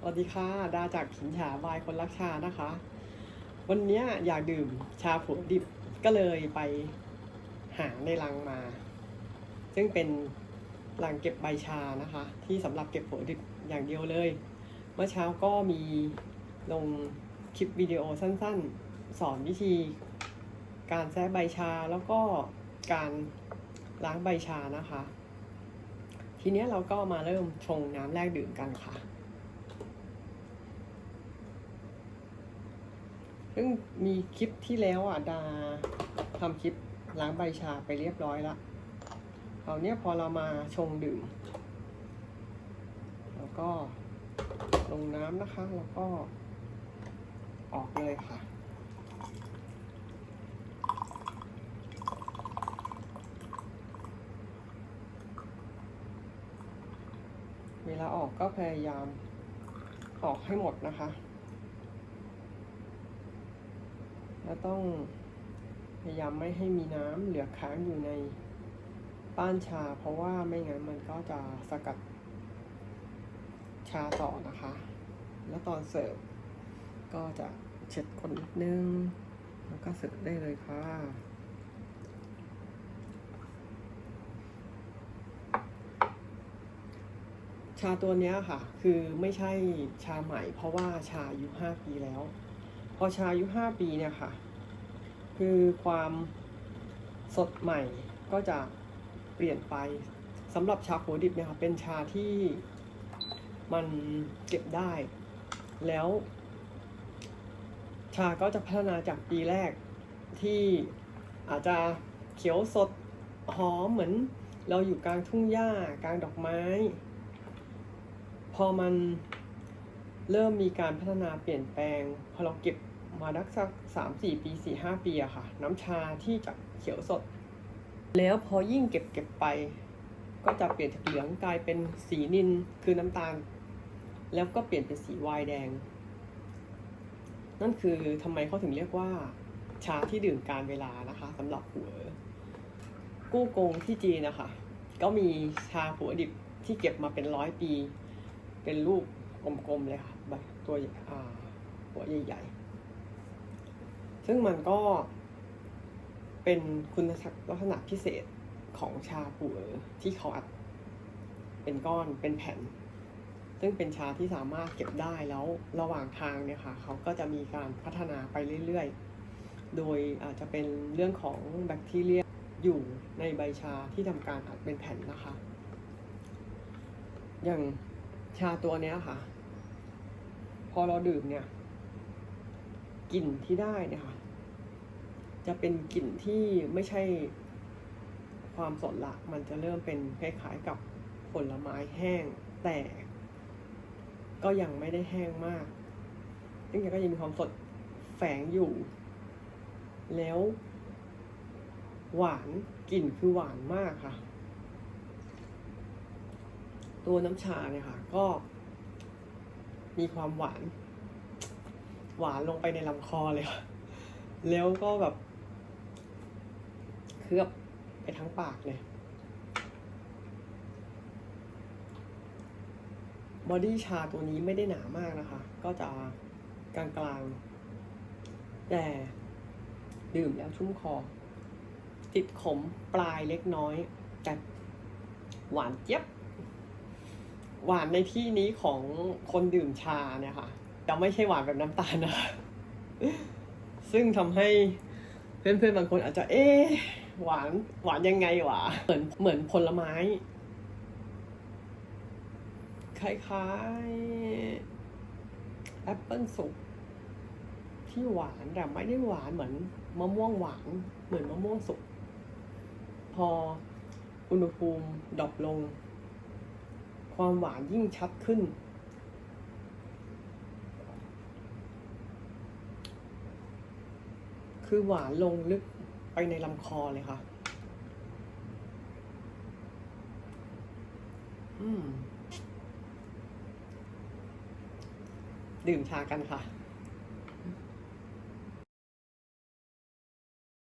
สวัสดีค่ะ ดาจากขินฉาบายคนรักชานะคะ วันนี้อยากดื่มชาผัวดิบก็เลยไปหาในรังมา ซึ่งเป็นรังเก็บใบชานะคะ ที่สำหรับเก็บผัวดิบอย่างเดียวเลย เมื่อเช้าก็มีลงคลิปวิดีโอสั้นๆ สอนวิธีการแซะใบชาแล้วก็การล้างใบชานะคะ ทีนี้เราก็มาเริ่มชงน้ำแรกดื่มกันค่ะ ซึ่งมีคลิปที่แล้วอะดาทำคลิปล้างใบชาไปเรียบร้อยละคราวเนี้ยพอเรามาชงดื่ม แล้วก็ลงน้ำนะคะ แล้วก็ออกเลยค่ะเวลาออกก็พยายามออกให้หมดนะคะ แล้วต้องพยายามไม่ให้มีน้ำเหลือค้างอยู่ในป้านชา เพราะว่าไม่งั้นมันก็จะสกัดชาต่อนะคะ แล้วตอนเสิร์ฟก็จะเช็ดคนนิดนึง แล้วก็เสิร์ฟได้เลยค่ะชาตัวนี้ค่ะ คือไม่ใช่ชาใหม่เพราะว่าชาอายุห้าปีแล้ว พอชาอายุห้าปีเนี่ยค่ะ คือความสดใหม่ก็จะเปลี่ยนไปสำหรับชาโคดิบเนี่ยค่ะเป็นชาที่มันเก็บได้ แล้ว ชาก็จะพัฒนาจากปีแรกที่อาจจะเขียวสดหอมเหมือนเราอยู่กลางทุ่งหญ้ากลางดอกไม้ พอมัน เริ่มมีการพัฒนาเปลี่ยนแปลง พอเราเก็บมาดักสักสามสี่ปีสี่ห้าปีอะค่ะ น้ำชาที่จากเขียวสด แล้วพอยิ่งเก็บเก็บไป ก็จะเปลี่ยนจากเหลืองกลายเป็นสีนินคือน้ำตาล แล้วก็เปลี่ยนเป็นสีไวน์แดง นั่นคือทำไมเขาถึงเรียกว่า ชาที่ดื่มการเวลานะคะสำหรับหัวกู้กงที่จีนนะคะก็มีชาหัวดิบที่เก็บมาเป็นร้อยปี เป็นรูป กลมๆเลยค่ะใบตัวอ่าหัวใหญ่ๆ ซึ่งมันก็เป็นคุณลักษณะพิเศษของชาปูเออที่เขาอัดเป็นก้อนเป็นแผ่น ซึ่งเป็นชาที่สามารถเก็บได้แล้วระหว่างทางเนี่ยค่ะเขาก็จะมีการพัฒนาไปเรื่อยๆ โดยอาจจะเป็นเรื่องของแบคทีเรียอยู่ในใบชาที่ทำการอัดเป็นแผ่นนะคะ อย่าง ชาตัวเนี้ยค่ะ พอเราดื่มเนี่ยกลิ่นที่ได้เนี่ยค่ะ จะเป็นกลิ่นที่ไม่ใช่ความสดละ มันจะเริ่มเป็นคล้ายๆกับผลไม้แห้ง แต่ก็ยังไม่ได้แห้งมากซึ่งก็ยังมีความสดแฝงอยู่ แล้ว หวานกลิ่นคือหวานมากค่ะ ตัวน้ำชาเนี่ยค่ะ ก็ มีความหวาน หวานลงไปในลำคอเลยค่ะ แล้วก็แบบ เคลือบไปทั้งปากเลยบอดี้ชาตัวนี้ไม่ได้หนามากนะคะ ก็จะกลางๆ แต่ดื่มแล้วชุ่มคอ ติดขมปลายเล็กน้อย แต่หวานเจี๊ยบ หวานในที่นี้ของคนดื่มชาเนี่ยค่ะ จะไม่ใช่หวานแบบน้ำตาลนะคะซึ่งทำให้เพื่อนๆบางคนอาจจะ เอ๊หวานหวานยังไงหวะเหมือนเหมือนผลไม้ คล้ายๆแอปเปิลสุกที่หวานแต่ไม่ได้หวานเหมือนมะม่วงหวานเหมือนมะม่วงสุก พออุณหภูมิดรอปลง ความหวานยิ่งชัดขึ้น คือหวานลงลึกไปในลำคอเลยค่ะ อืม ดื่มชากันค่ะ